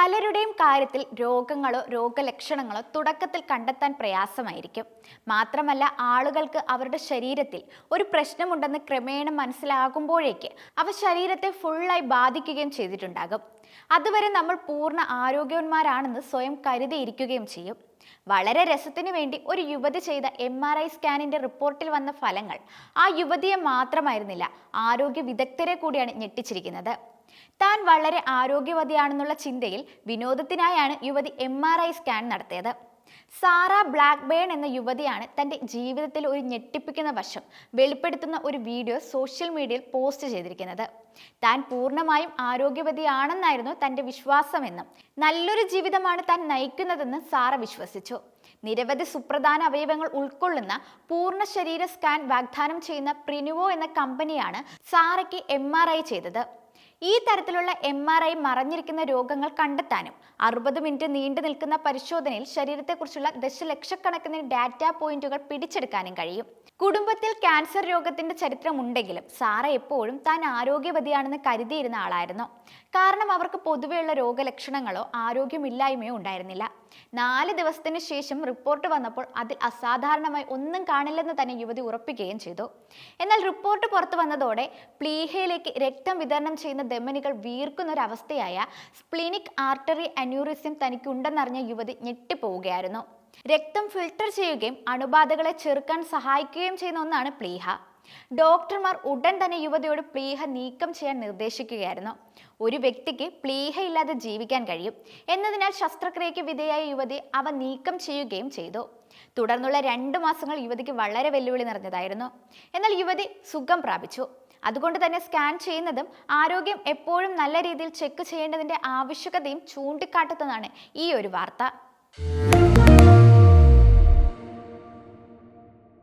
പലരുടെയും കാര്യത്തിൽ രോഗങ്ങളോ രോഗലക്ഷണങ്ങളോ തുടക്കത്തിൽ കണ്ടെത്താൻ പ്രയാസമായിരിക്കും. മാത്രമല്ല ആളുകൾക്ക് അവരുടെ ശരീരത്തിൽ ഒരു പ്രശ്നമുണ്ടെന്ന് ക്രമേണ മനസ്സിലാകുമ്പോഴേക്ക് അവ ശരീരത്തെ ഫുള്ളായി ബാധിക്കുകയും ചെയ്തിട്ടുണ്ടാകും. അതുവരെ നമ്മൾ പൂർണ ആരോഗ്യവന്മാരാണെന്ന് സ്വയം കരുതിയിരിക്കുകയും ചെയ്യും. വളരെ രസത്തിന് വേണ്ടി ഒരു യുവതി ചെയ്ത എം ആർ ഐ സ്കാനിന്റെ റിപ്പോർട്ടിൽ വന്ന ഫലങ്ങൾ ആ യുവതിയെ മാത്രമായിരുന്നില്ല ആരോഗ്യ വിദഗ്ധരെ കൂടിയാണ് ഞെട്ടിച്ചിരിക്കുന്നത്. താൻ വളരെ ആരോഗ്യവതിയാണെന്നുള്ള ചിന്തയിൽ വിനോദത്തിനായാണ് യുവതി എം ആർ ഐ സ്കാൻ നടത്തിയത്. സാറ ബ്ലാക്ക്ബേൺ എന്ന യുവതിയാണ് തന്റെ ജീവിതത്തിൽ ഒരു ഞെട്ടിപ്പിക്കുന്ന വശം വെളിപ്പെടുത്തുന്ന ഒരു വീഡിയോ സോഷ്യൽ മീഡിയയിൽ പോസ്റ്റ് ചെയ്തിരിക്കുന്നത്. താൻ പൂർണമായും ആരോഗ്യവതിയാണെന്നായിരുന്നു തന്റെ വിശ്വാസമെന്നും നല്ലൊരു ജീവിതമാണ് താൻ നയിക്കുന്നതെന്ന് സാറ വിശ്വസിച്ചു. നിരവധി സുപ്രധാന അവയവങ്ങൾ ഉൾക്കൊള്ളുന്ന പൂർണ ശരീര സ്കാൻ വാഗ്ദാനം ചെയ്യുന്ന പ്രിനുവോ എന്ന കമ്പനിയാണ് സാറയ്ക്ക് എം ചെയ്തത്. ഈ തരത്തിലുള്ള എം ആർ ഐ മറഞ്ഞിരിക്കുന്ന രോഗങ്ങൾ കണ്ടെത്താനും അറുപത് മിനിറ്റ് നീണ്ടു നിൽക്കുന്ന പരിശോധനയിൽ ശരീരത്തെക്കുറിച്ചുള്ള ദശലക്ഷക്കണക്കിന് ഡാറ്റ പോയിന്റുകൾ പിടിച്ചെടുക്കാനും കഴിയും. കുടുംബത്തിൽ ക്യാൻസർ രോഗത്തിന്റെ ചരിത്രമുണ്ടെങ്കിലും സാറ എപ്പോഴും താൻ ആരോഗ്യവതിയാണെന്ന് കരുതിയിരുന്ന ആളായിരുന്നു. കാരണം അവർക്ക് പൊതുവെയുള്ള രോഗലക്ഷണങ്ങളോ ആരോഗ്യമില്ലായ്മയോ ഉണ്ടായിരുന്നില്ല. നാല് ദിവസത്തിന് ശേഷം റിപ്പോർട്ട് വന്നപ്പോൾ അതിൽ അസാധാരണമായി ഒന്നും കാണില്ലെന്ന് തന്നെ യുവതി ഉറപ്പിക്കുകയും ചെയ്തു. എന്നാൽ റിപ്പോർട്ട് പുറത്തു വന്നതോടെ പ്ലീഹയിലേക്ക് രക്തം വിതരണം ചെയ്യുന്ന ധമനികൾ വീർക്കുന്ന ഒരു അവസ്ഥയായ സ്പ്ലിനിക് ആർട്ടറി അന്യൂറിസം തനിക്കുണ്ടെന്നറിഞ്ഞ യുവതി ഞെട്ടിപ്പോവുകയായിരുന്നു. രക്തം ഫിൽട്ടർ ചെയ്യുകയും അണുബാധകളെ ചെറുക്കാൻ സഹായിക്കുകയും ചെയ്യുന്ന ഒന്നാണ് പ്ലീഹ. ഡോക്ടർമാർ ഉടൻ തന്നെ യുവതിയോട് പ്ലീഹ നീക്കം ചെയ്യാൻ നിർദ്ദേശിക്കുകയായിരുന്നു. ഒരു വ്യക്തിക്ക് പ്ലീഹ ഇല്ലാതെ ജീവിക്കാൻ കഴിയും എന്നതിനാൽ ശസ്ത്രക്രിയയ്ക്ക് വിധേയായ യുവതി അവ നീക്കം ചെയ്യുകയും ചെയ്തു. തുടർന്നുള്ള രണ്ട് മാസങ്ങൾ യുവതിക്ക് വളരെ വെല്ലുവിളി നിറഞ്ഞതായിരുന്നു. എന്നാൽ യുവതി സുഖം പ്രാപിച്ചു. അതുകൊണ്ട് തന്നെ സ്കാൻ ചെയ്യുന്നതും ആരോഗ്യം എപ്പോഴും നല്ല രീതിയിൽ ചെക്ക് ചെയ്യേണ്ടതിന്റെ ആവശ്യകതയും ചൂണ്ടിക്കാട്ടുന്നതാണ് ഈ ഒരു വാർത്ത.